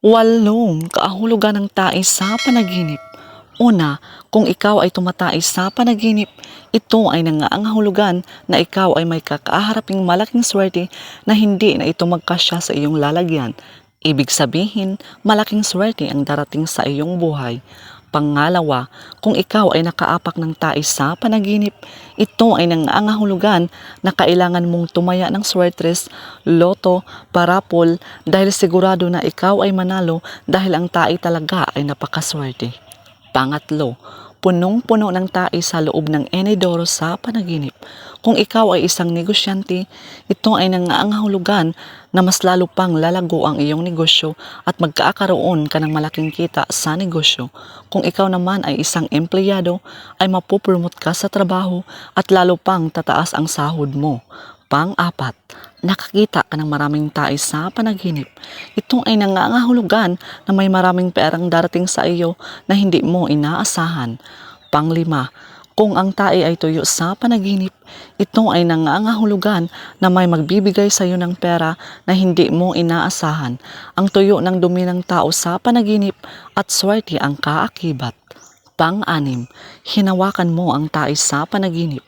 Walong kaahulugan ng tae sa panaginip. Una, kung ikaw ay tumatay sa panaginip, ito ay nangaangahulugan na ikaw ay may kakaharaping malaking swerte na hindi na ito magkasya sa iyong lalagyan. Ibig sabihin, malaking swerte ang darating sa iyong buhay. Pangalawa, kung ikaw ay nakaapak ng tae sa panaginip, ito ay nangangahulugan na kailangan mong tumaya ng swertres, loto, parapol dahil sigurado na ikaw ay manalo dahil ang tae talaga ay napakaswerte. Pangatlo, punong-puno ng tae sa loob ng Enedoro sa panaginip. Kung ikaw ay isang negosyante, ito ay nangangahulugan na mas lalo pang lalago ang iyong negosyo at magkakaroon ka ng malaking kita sa negosyo. Kung ikaw naman ay isang empleyado, ay mapupromote ka sa trabaho at lalo pang tataas ang sahod mo. Pang-apat, nakakita ka ng maraming tae sa panaginip. Ito ay nangangahulugan na may maraming perang darating sa iyo na hindi mo inaasahan. Panglima, kung ang tae ay tuyo sa panaginip, ito ay nangangahulugan na may magbibigay sa iyo ng pera na hindi mo inaasahan. Ang tuyo ng dumi ng tao sa panaginip at swerte ang kaakibat. Pang-anim, hinawakan mo ang tae sa panaginip.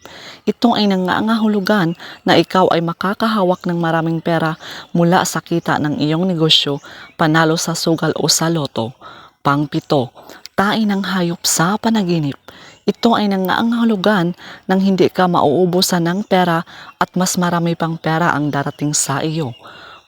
Ito ay nangangahulugan na ikaw ay makakahawak ng maraming pera mula sa kita ng iyong negosyo, panalo sa sugal o sa loto. Pang-pito, tae ng hayop sa panaginip. Ito ay nangangahulugan ng hindi ka mauubusan ng pera at mas marami pang pera ang darating sa iyo.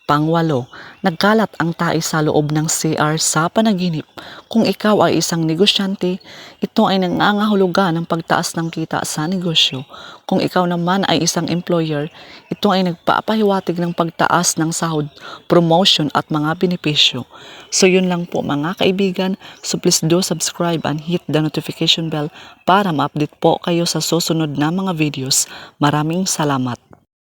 Pangwalo, nagkalat ang tae sa loob ng CR sa panaginip. Kung ikaw ay isang negosyante, ito ay nangangahulugan ng pagtaas ng kita sa negosyo. Kung ikaw naman ay isang employer, ito ay nagpapahiwatig ng pagtaas ng sahod, promotion at mga benepisyo. So yun lang po mga kaibigan. So please do subscribe and hit the notification bell para ma-update po kayo sa susunod na mga videos. Maraming salamat.